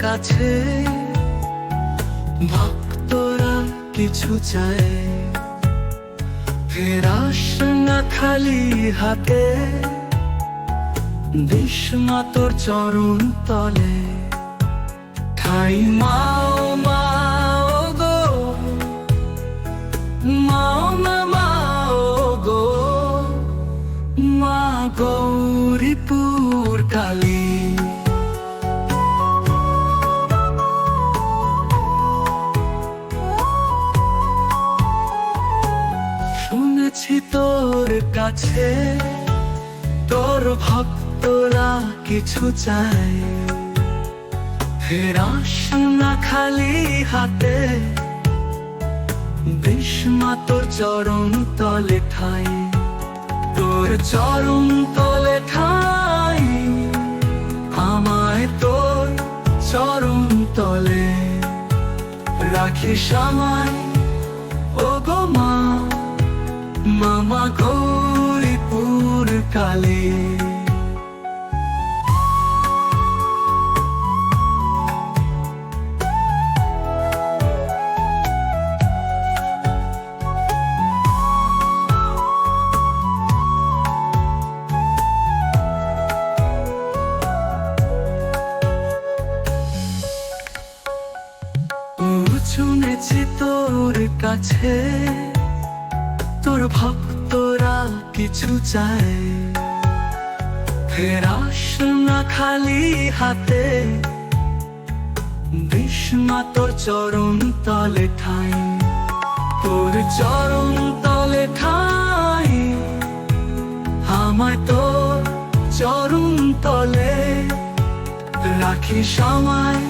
কাছে। ভক্তরা কিছু চায়। ফেরাস না খালি হাতে। বিষ্মা তোর চরণ তলে। ঠাই মাও মাও গো। মাও না, মাও গো। মা গৌরীপুর কালী শুনেছি তোর কাছে। তোর ভক্তরা কিছু চায়। ফেরাস না খালি হাতে। বিষ্মা তোর চরণ তলে ঠাই। তোর চরণ তলে ঠাই। আমায় তোর চরণ তলে। রাখিস আমায় ও গো মা। মামা গৌরীপুর কালী। শুনেছি তোর কাছে তোর ভক্তরা কিছু চায় ফেরাস না খালি হাতে। বিষ্মা তোর চরণ তলে ঠাই। তোর চরণ তলে ঠাই। আমায় তোর চরণ তলে রাখিস আমায়